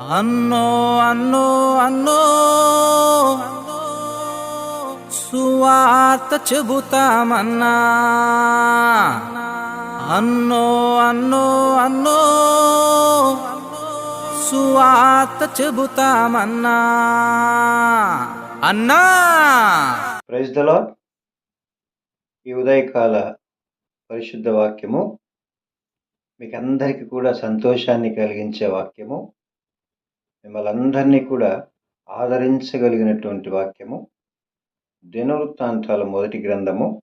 అన్నో అన్నో అన్నో సువార్త చెబుతామన్నా. అన్నో అన్నో అన్నో సువార్త చెబుతామన్నా. అన్నా! ప్రజలో ఈ ఉదయకాల పరిశుద్ధ వాక్యము మీకు అందరికీ కూడా సంతోషాన్ని కలిగించే వాక్యము. మిమ్మల్ని అందరినీ కూడా ఆదరించగలిగినటువంటి వాక్యము దినవృత్తాంతాల మొదటి గ్రంథము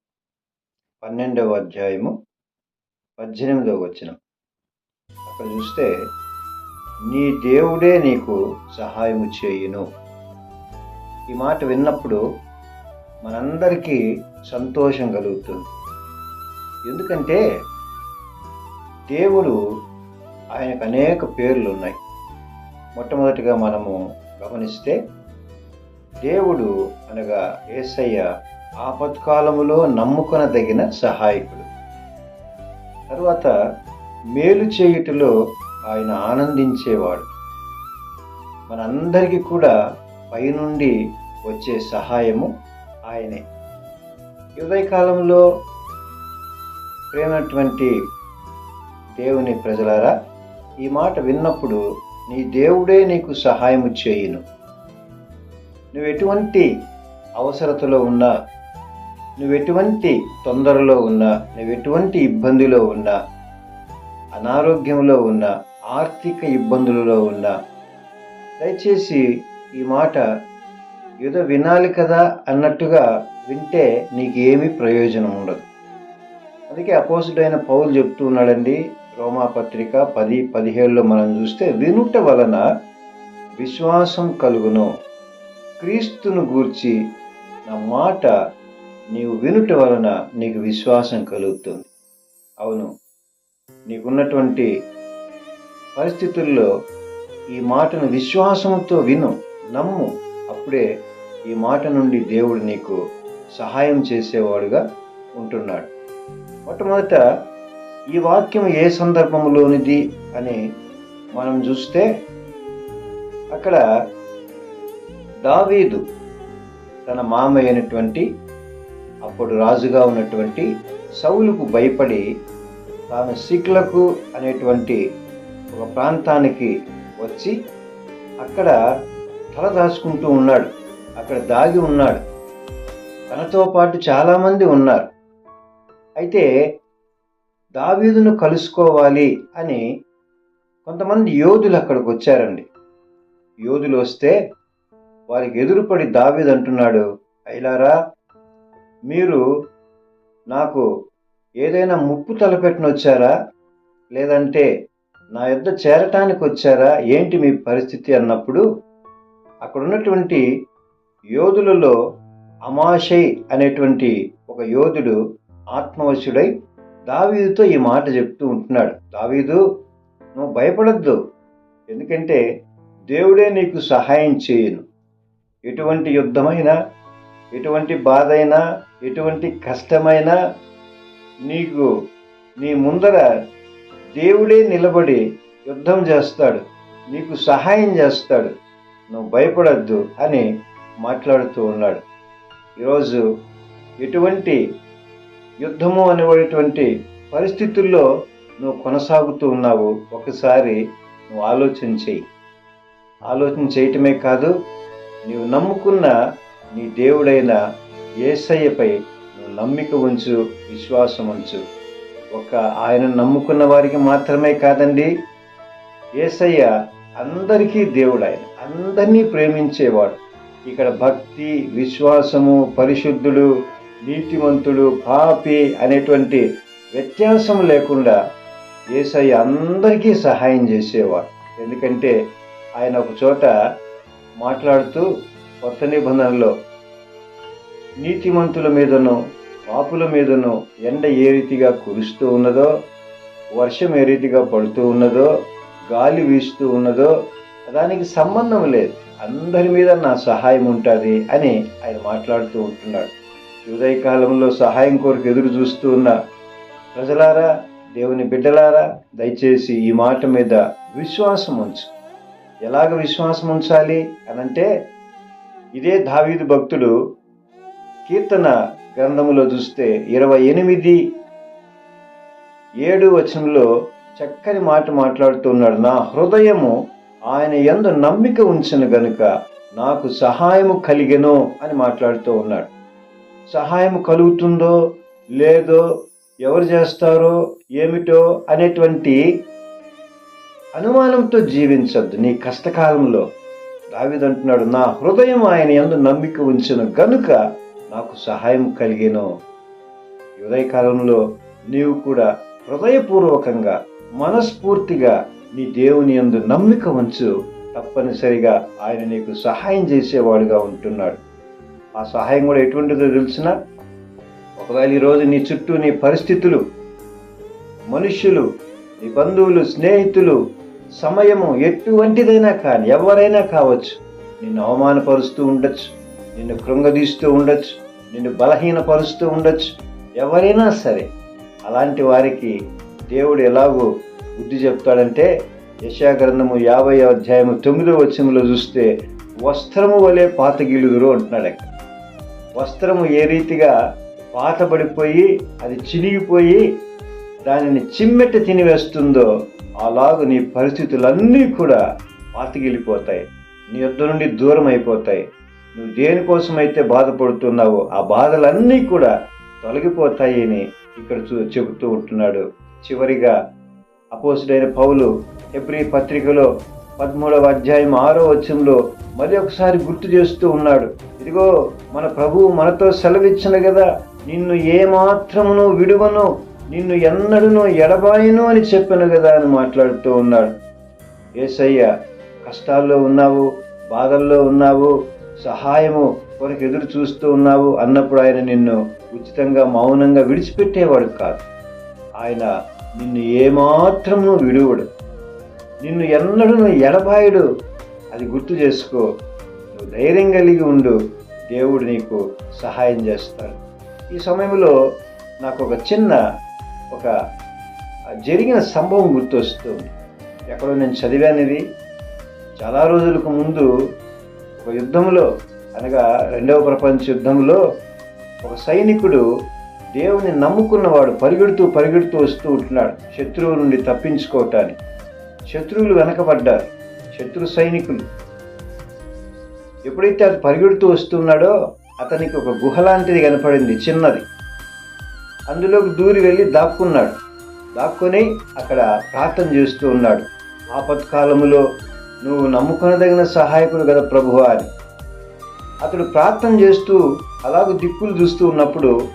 పన్నెండవ అధ్యాయము పద్దెనిమిదవ వచనం. అక్కడ చూస్తే నీ దేవుడే నీకు సహాయము చేయును. ఈ మాట విన్నప్పుడు మనందరికీ సంతోషం కలుగుతుంది. ఎందుకంటే దేవుడు ఆయనకు అనేక పేర్లు ఉన్నాయి మొట్టమొదటిగా మనము గమనిస్తే దేవుడు అనగా ఏసయ్య ఆపత్కాలములో నమ్ముకొనదగిన సహాయకుడు. తరువాత మేలు చేయుటలో ఆయన ఆనందించేవాడు. మనందరికీ కూడా పైనుండి వచ్చే సహాయము ఆయనే. ఈ ఉదయకాలంలో ప్రేమైనటువంటి దేవుని ప్రజలారా ఈ మాట విన్నప్పుడు నీ దేవుడే నీకు సహాయము చేయును. నువ్వు ఎటువంటి అవసరతలో ఉన్నా నువ్వు ఎటువంటి తొందరలో ఉన్నా నువ్వు ఎటువంటి ఇబ్బందిలో ఉన్నా అనారోగ్యంలో ఉన్నా ఆర్థిక ఇబ్బందులలో ఉన్నా దయచేసి ఈ మాట ఏదో వినాలి కదా అన్నట్టుగా వింటే నీకు ఏమీ ప్రయోజనం ఉండదు. అందుకే అపోజిటైన పౌలు చెప్తూ ఉన్నాడండి రోమాపత్రిక పది పదిహేడులో మనం చూస్తే వినుట వలన విశ్వాసం కలుగును. క్రీస్తును గూర్చి నా మాట నీవు వినుట వలన నీకు విశ్వాసం కలుగుతుంది. అవును నీకున్నటువంటి పరిస్థితుల్లో ఈ మాటను విశ్వాసంతో విను నమ్ము. అప్పుడే ఈ మాట నుండి దేవుడు నీకు సహాయం చేసేవాడుగా ఉంటున్నాడు. మొట్టమొదట ఈ వాక్యం ఏ సందర్భంలోనిది అని మనం చూస్తే అక్కడ దావీదు తన మామ అయినటువంటి అప్పుడు రాజుగా ఉన్నటువంటి సౌలుకు భయపడి తాను సిక్లకు అనేటువంటి ఒక ప్రాంతానికి వచ్చి అక్కడ తల దాచుకుంటూ ఉన్నాడు. అక్కడ దాగి ఉన్నాడు. తనతో పాటు చాలామంది ఉన్నారు. అయితే దావీదును కలుసుకోవాలి అని కొంతమంది యోధులు అక్కడికి వచ్చారండి. యోధులు వస్తే వారికి ఎదురుపడి దావీదు అంటున్నాడు అయిలారా మీరు నాకు ఏదైనా ముప్పు తలపెట్టిన వచ్చారా? లేదంటే నా యొద్ద చేరటానికి వచ్చారా? ఏంటి మీ పరిస్థితి? అన్నప్పుడు అక్కడ ఉన్నటువంటి యోధులలో అమాషై అనేటువంటి ఒక యోధుడు ఆత్మవశుడై దావీదుతో ఈ మాట చెప్తూ ఉంటున్నాడు. దావీదు నువ్వు భయపడద్దు. ఎందుకంటే దేవుడే నీకు సహాయం చేయను. ఎటువంటి యుద్ధమైనా ఎటువంటి బాధ అయినా ఎటువంటి కష్టమైనా నీకు నీ ముందర దేవుడే నిలబడి యుద్ధం చేస్తాడు. నీకు సహాయం చేస్తాడు. నువ్వు భయపడద్దు అని మాట్లాడుతూ ఉన్నాడు. ఈరోజు ఎటువంటి యుద్ధము అనేటువంటి పరిస్థితుల్లో నువ్వు కొనసాగుతూ ఉన్నావు. ఒకసారి నువ్వు ఆలోచన చేయి. ఆలోచన చేయటమే కాదు నీవు నమ్ముకున్న నీ దేవుడైన ఏసయ్యపై నువ్వు నమ్మిక ఉంచు విశ్వాసం ఉంచు. ఒక ఆయన నమ్ముకున్న వారికి మాత్రమే కాదండి ఏసయ్య అందరికీ దేవుడు ఆయన అందరినీ ప్రేమించేవాడు. ఇక్కడ భక్తి విశ్వాసము పరిశుద్ధుడు నీతిమంతుడు పాపి అనేటువంటి వ్యత్యాసం లేకుండా ఏసయ్య అందరికీ సహాయం చేసేవాడు. ఎందుకంటే ఆయన ఒక చోట మాట్లాడుతూ కొత్త నిబంధనలో నీతిమంతుల మీదను పాపుల మీదను ఎండ ఏ రీతిగా కురుస్తూ ఉన్నదో వర్షం ఏ రీతిగా పడుతూ ఉన్నదో గాలి వీస్తూ ఉన్నదో దానికి సంబంధం లేదు. అందరి మీద నా సహాయం ఉంటుంది అని ఆయన మాట్లాడుతూ ఉంటున్నాడు. ఉదయకాలంలో సహాయం కొరకు ఎదురు చూస్తూ ఉన్న ప్రజలారా దేవుని బిడ్డలారా దయచేసి ఈ మాట మీద విశ్వాసం ఉంచు. ఎలాగ విశ్వాసం ఉంచాలి అనంటే ఇదే దావీదు భక్తుడు కీర్తన గ్రంథములో చూస్తే ఇరవై ఎనిమిది ఏడు వచనంలో చక్కని మాట మాట్లాడుతున్నాడు నా హృదయము ఆయన ఎందు నమ్మిక ఉంచిన గనుక నాకు సహాయము కలిగెను అని మాట్లాడుతూ ఉన్నాడు. సహాయం కలుగుతుందో లేదో ఎవరు చేస్తారో ఏమిటో అనేటువంటి అనుమానంతో జీవించద్దు. నీ కష్టకాలంలో దావిదంటున్నాడు నా హృదయం ఆయన యందు నమ్మిక ఉంచిన. గనుక నాకు సహాయం కలిగినో. ఈ ఉదయకాలంలో నీవు కూడా హృదయపూర్వకంగా మనస్ఫూర్తిగా నీ దేవుని యందు నమ్మిక ఉంచు. తప్పనిసరిగా ఆయన నీకు సహాయం చేసేవాడుగా ఉంటున్నాడు. ఆ సహాయం కూడా ఎటువంటిదో తెలిసిన ఒకవేళ ఈరోజు నీ చుట్టూ నీ పరిస్థితులు మనుష్యులు నీ బంధువులు స్నేహితులు సమయము ఎటువంటిదైనా కానీ ఎవరైనా కావచ్చు నిన్ను అవమానపరుస్తూ ఉండొచ్చు నిన్ను కృంగదీస్తూ ఉండొచ్చు నిన్ను బలహీనపరుస్తూ ఉండొచ్చు ఎవరైనా సరే అలాంటి వారికి దేవుడు ఎలాగో బుద్ధి చెప్తాడంటే యశాగ్రంథము యాభై అధ్యాయము తొమ్మిదో వచ్చంలో చూస్తే వస్త్రము వలె పాతగిలుదురు అంటున్నాడు అక్కడ వస్త్రము ఏ రీతిగా పాతబడిపోయి అది చినిగిపోయి దానిని చిమ్మెట తినివేస్తుందో అలాగ నీ పరిస్థితులన్నీ కూడా పాతగిలిపోతాయి నీ యొద్ద నుండి దూరం అయిపోతాయి నువ్వు దేనికోసమైతే బాధపడుతున్నావో ఆ బాధలన్నీ కూడా తొలగిపోతాయి అని ఇక్కడ చూ చెబుతూ ఉంటున్నాడు. చివరిగా అపోసుడైన పౌలు ఎబ్రి పత్రికలో పదమూడవ అధ్యాయం ఆరో వచనంలో మరి ఒకసారి గుర్తు చేస్తూ ఉన్నాడు. ఇదిగో మన ప్రభువు మనతో సెలవిచ్చిన కదా నిన్ను ఏమాత్రమును విడువను నిన్ను ఎన్నడును ఎడబాయను అని చెప్పాను కదా అని మాట్లాడుతూ ఉన్నాడు. ఏసయ్య కష్టాల్లో ఉన్నావు బాధల్లో ఉన్నావు సహాయము కొరకు ఎదురు చూస్తూ ఉన్నావు అన్నప్పుడు ఆయన నిన్ను ఉచితంగా మౌనంగా విడిచిపెట్టేవాడు కాదు. ఆయన నిన్ను ఏమాత్రము విడువడు. నిన్ను ఎన్నడూ ఎడబాయుడు. అది గుర్తు చేసుకో. నువ్వు ధైర్యం కలిగి ఉండు. దేవుడు నీకు సహాయం చేస్తాడు. ఈ సమయంలో నాకు ఒక చిన్న ఒక జరిగిన సంభవం గుర్తొస్తుంది ఎక్కడో నేను చదివాను ఇది చాలా రోజులకు ముందు ఒక యుద్ధంలో అనగా రెండవ ప్రపంచ యుద్ధంలో ఒక సైనికుడు దేవుని నమ్ముకున్నవాడు పరిగెడుతూ పరిగెడుతూ వస్తూ ఉంటున్నాడు. శత్రువు నుండి తప్పించుకోవటానికి. శత్రువులు వెనకబడ్డారు. శత్రు సైనికులు. ఎప్పుడైతే అది పరిగెడుతూ వస్తున్నాడో అతనికి ఒక గుహ లాంటిది కనపడింది చిన్నది. అందులోకి దూరి వెళ్ళి దాక్కున్నాడు. దాక్కుని అక్కడ ప్రార్థన చేస్తూ ఉన్నాడు. ఆపత్కాలములో నువ్వు నమ్ముకొనదగిన సహాయకుడు కదా ప్రభువా అని. అతడు ప్రార్థన చేస్తూ అలాగ దిక్కులు చూస్తూ ఉన్నప్పుడు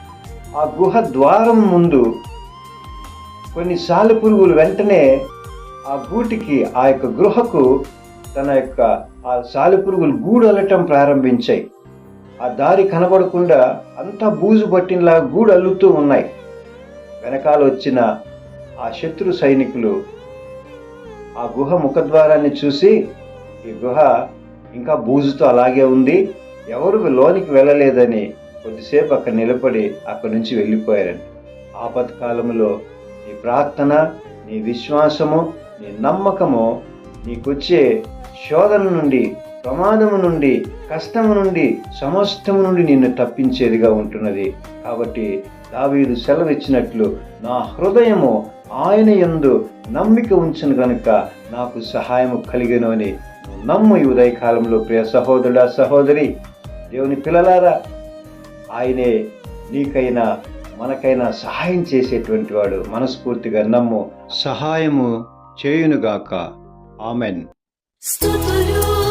ఆ గుహ ద్వారం ముందు కొన్ని సాలెపురుగులు వెంటనే ఆ గూటికి ఆ యొక్క గృహకు తన యొక్క ఆ సాలిపురుగులు గూడు అల్లటం ప్రారంభించాయి. ఆ దారి కనబడకుండా అంతా బూజు పట్టినలా గూడు అల్లుతూ ఉన్నాయి. వెనకాల వచ్చిన ఆ శత్రు సైనికులు ఆ గుహ ముఖద్వారాన్ని చూసి ఈ గుహ ఇంకా బూజుతో అలాగే ఉంది. ఎవరు లోనికి వెళ్ళలేదని కొద్దిసేపు అక్కడ నిలబడి అక్కడి నుంచి వెళ్ళిపోయారండి. ఆపత్కాలంలో నీ ప్రార్థన నీ విశ్వాసము నీ నమ్మకము నీకొచ్చే శోధన నుండి ప్రమాదము నుండి కష్టము నుండి సమస్తము నుండి నిన్ను తప్పించేదిగా ఉంటున్నది. కాబట్టి దావీదు సెలవిచ్చినట్లు నా హృదయము ఆయన యందు నమ్మిక ఉంచను కనుక నాకు సహాయము కలిగను అని నమ్ము ఈ ఉదయకాలంలో ప్రియ సహోదరుడా సహోదరి దేవుని పిల్లలారా ఆయనే నీకైనా మనకైనా సహాయం చేసేటువంటి వాడు. మనస్ఫూర్తిగా నమ్ము సహాయము చేయునుగాక. ఆమెన్. స్తుతులు